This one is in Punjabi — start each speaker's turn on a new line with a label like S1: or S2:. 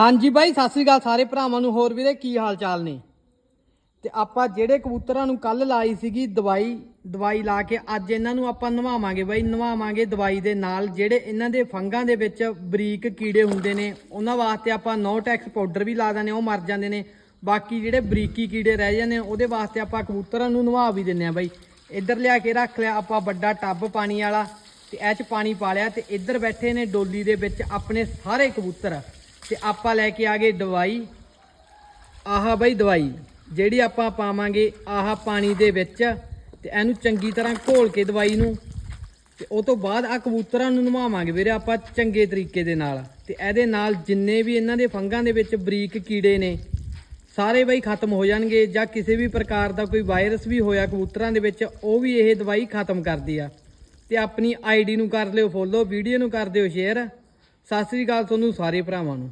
S1: ਹਾਂਜੀ ਬਾਈ ਸਤਿ ਸ੍ਰੀ ਅਕਾਲ ਸਾਰੇ ਭਰਾਵਾਂ ਨੂੰ। ਹੋਰ ਵੀਰੇ ਕੀ ਹਾਲ ਚਾਲ ਨੇ? ਤੇ ਆਪਾਂ ਜਿਹੜੇ ਕਬੂਤਰਾਂ ਨੂੰ ਕੱਲ ਲਾਈ ਸੀਗੀ ਦਵਾਈ ਦਵਾਈ ਲਾ ਕੇ ਅੱਜ ਇਹਨਾਂ ਨੂੰ ਆਪਾਂ ਨਵਾਵਾਂਗੇ ਬਾਈ। ਨਵਾਵਾਂਗੇ ਦਵਾਈ ਦੇ ਨਾਲ ਜਿਹੜੇ ਇਹਨਾਂ ਦੇ ਫੰਗਾਂ ਦੇ ਵਿੱਚ ਬਰੀਕ ਕੀੜੇ ਹੁੰਦੇ ਨੇ ਉਹਨਾਂ ਵਾਸਤੇ ਆਪਾਂ ਨੋਟੈਕਸ ਪਾਊਡਰ ਵੀ ਲਾ ਦਿੰਦੇ ਹਾਂ, ਉਹ ਮਰ ਜਾਂਦੇ ਨੇ। ਬਾਕੀ ਜਿਹੜੇ ਬਰੀਕੀ ਕੀੜੇ ਰਹਿ ਜਾਂਦੇ ਆ, ਉਹਦੇ ਵਾਸਤੇ ਆਪਾਂ ਕਬੂਤਰਾਂ ਨੂੰ ਨਵਾ ਵੀ ਦਿੰਨੇ ਆ ਬਾਈ। ਇੱਧਰ ਲਿਆ ਕੇ ਰੱਖ ਲਿਆ ਆਪਾਂ ਵੱਡਾ ਟੱਬ ਪਾਣੀ ਵਾਲਾ ਤੇ ਇਹ ਚ ਪਾਣੀ ਪਾ ਲਿਆ ਤੇ ਇੱਧਰ ਬੈਠੇ ਨੇ ਡੋਲੀ ਦੇ ਵਿੱਚ ਆਪਣੇ ਸਾਰੇ ਕਬੂਤਰ। ਤੇ ਆਪਾਂ ਲੈ ਕੇ ਆ ਗਏ ਦਵਾਈ। ਆਹਾ ਬਈ ਦਵਾਈ, ਜਿਹੜੀ ਆਪਾਂ ਪਾਵਾਂਗੇ ਆਹਾ ਪਾਣੀ ਦੇ ਵਿੱਚ ਤੇ ਇਹਨੂੰ ਚੰਗੀ ਤਰ੍ਹਾਂ ਘੋਲ ਕੇ ਦਵਾਈ ਨੂੰ। ਤੇ ਉਹ ਤੋਂ ਬਾਅਦ ਆ ਕਬੂਤਰਾਂ ਨੂੰ ਨਵਾਵਾਂਗੇ ਵੀਰੇ ਆਪਾਂ ਚੰਗੇ ਤਰੀਕੇ ਦੇ ਨਾਲ। ਤੇ ਇਹਦੇ ਨਾਲ ਜਿੰਨੇ ਵੀ ਇਹਨਾਂ ਦੇ ਫੰਗਾਂ ਦੇ ਵਿੱਚ ਬਰੀਕ ਕੀੜੇ ਨੇ, ਸਾਰੇ ਬਈ ਖਤਮ ਹੋ ਜਾਣਗੇ ਜਾਂ ਕਿਸੇ ਵੀ ਪ੍ਰਕਾਰ ਦਾ ਕੋਈ ਵਾਇਰਸ ਵੀ ਹੋਇਆ ਕਬੂਤਰਾਂ ਦੇ ਵਿੱਚ, ਉਹ ਵੀ ਇਹ ਦਵਾਈ ਖਤਮ ਕਰਦੀ ਆ। ਤੇ ਆਪਣੀ ਆਈਡੀ ਨੂੰ ਕਰ ਲਿਓ ਫੋਲੋ, ਵੀਡੀਓ ਨੂੰ ਕਰ ਦਿਓ ਸ਼ੇਅਰ। ਸਤਿ ਸ੍ਰੀ ਅਕਾਲ ਤੁਹਾਨੂੰ ਸਾਰੇ ਭਰਾਵਾਂ ਨੂੰ।